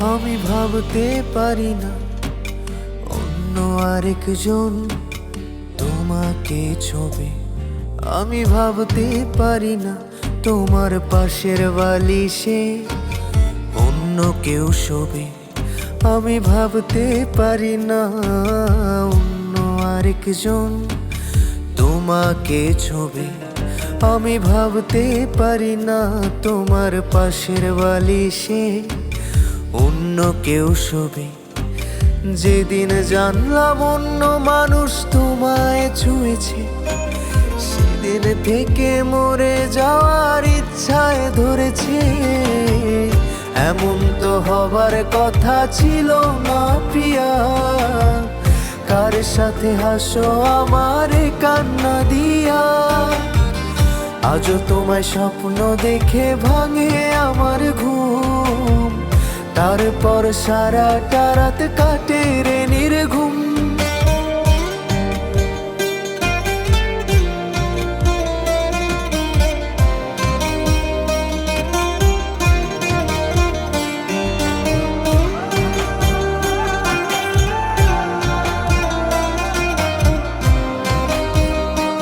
ভাবতে পারি না। অন্য আরেকজন তোমাকে ছবি। আমি ভাবতে পারি না তোমার পাশের বালিশে অন্য কেউ শোবে। আমি ভাবতে পারি না অন্য আরেকজন তোমাকে ছবি। আমি ভাবতে পারি না তোমার পাশের বালিশে অন্য কেউ শোবে। যেদিন জানলাম অন্য মানুষ তোমায় ছুঁয়েছে, সেদিন থেকে মরে যাওয়ার ইচ্ছায় ধরেছে। এমন তো হবার কথা ছিল না প্রিয়া। কার সাথে হাসো আমার কান্না দিয়া। আজও তোমায় স্বপ্ন দেখে ভাঙে তারপর সারাটা রাত কাটে